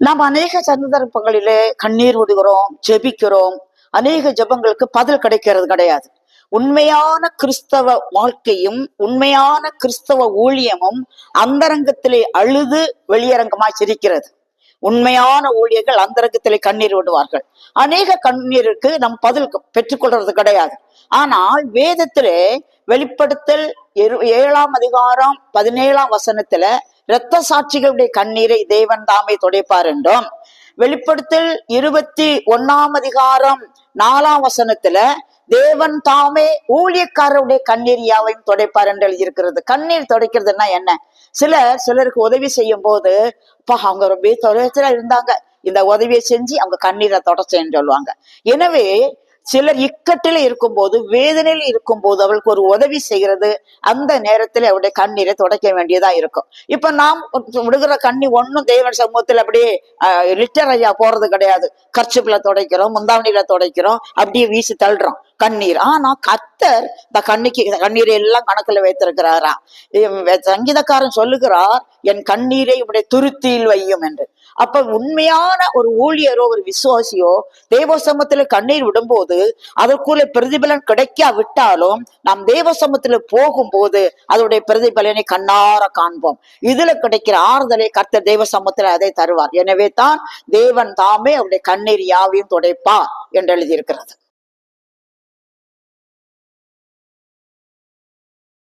நாம் அநேக சந்தர்ப்பங்களிலே கண்ணீர் விடுகிறோம் ஜெபிக்கிறோம். அநேக ஜெபங்களுக்கு பதில் கிடைக்கிறது கிடையாது. உண்மையான கிறிஸ்தவ வாழ்க்கையும் உண்மையான கிறிஸ்தவ ஊழியமும் அந்தரங்கத்திலே அழுது வெளியரங்கமாய் சிரிக்கிறது. உண்மையான ஊழியர்கள் அந்தரங்கத்திலே கண்ணீர் விடுவார்கள். அநேக கண்ணீருக்கு நம் பதில் பெற்றுக்கொள்றது கிடையாது. ஆனால் வேதத்திலே வெளிப்படுத்தல் ஏழாம் அதிகாரம் பதினேழாம் வசனத்துல இரத்த சாட்சிகளுடைய கண்ணீரை தேவன் தாமே துடைப்பார் என்றும் வெளிப்படுத்தல் இருபத்தி ஒன்னாம் அதிகாரம் நாலாம் வசனத்துல தேவன் தாமே ஊழியக்காரருடைய கண்ணீர் யாவையும் துடைப்பார் என்று எழுதியிருக்கிறது. கண்ணீர் துடைக்கிறதுனா என்ன? சிலர் சிலருக்கு உதவி செய்யும் போது அப்பா அவங்க ரொம்ப தொலைத்துல இருந்தாங்க. இந்த உதவியை செஞ்சு அவங்க கண்ணீரை தொடச்சேன்னு சொல்லுவாங்க. எனவே சிலர் இக்கட்டில் இருக்கும்போது வேதனையில் இருக்கும்போது அவளுக்கு ஒரு உதவி செய்கிறது. அந்த நேரத்தில் அவருடைய கண்ணீரை துடைக்க வேண்டியதா இருக்கும். இப்ப நாம் விடுகிற கண்ணி ஒண்ணும் தேவன் சமூகத்தில் அப்படியே லிட்டர் ஐயா போறது கிடையாது. கர்ச்சிப்புல துடைக்கிறோம் முந்தாவணியில துடைக்கிறோம் அப்படியே வீசி தள்ளுறோம். கண்ணீர். ஆனா கத்தர் இந்த கண்ணிக்கு கண்ணீரை எல்லாம் கணக்குல வைத்திருக்கிறாரா? சங்கீதக்காரன் சொல்லுகிறார் என் கண்ணீரை உடைய துருத்தியில் வையும் என்று. அப்ப உண்மையான ஒரு ஊழியரோ ஒரு விசுவாசியோ தேவசமத்துல கண்ணீர் விடும்போது அதற்குள்ள பிரதிபலன் கிடைக்கா விட்டாலும் நாம் தேவசமத்துல போகும்போது அதோடைய பிரதிபலனை கண்ணார காண்போம். இதுல கிடைக்கிற ஆறுதலை கர்த்தர் தேவசமத்துல அதை தருவார். எனவே தான் தேவன் தாமே அவருடைய கண்ணீர் யாவையும் துடைப்பார் என்று எழுதியிருக்கிறது.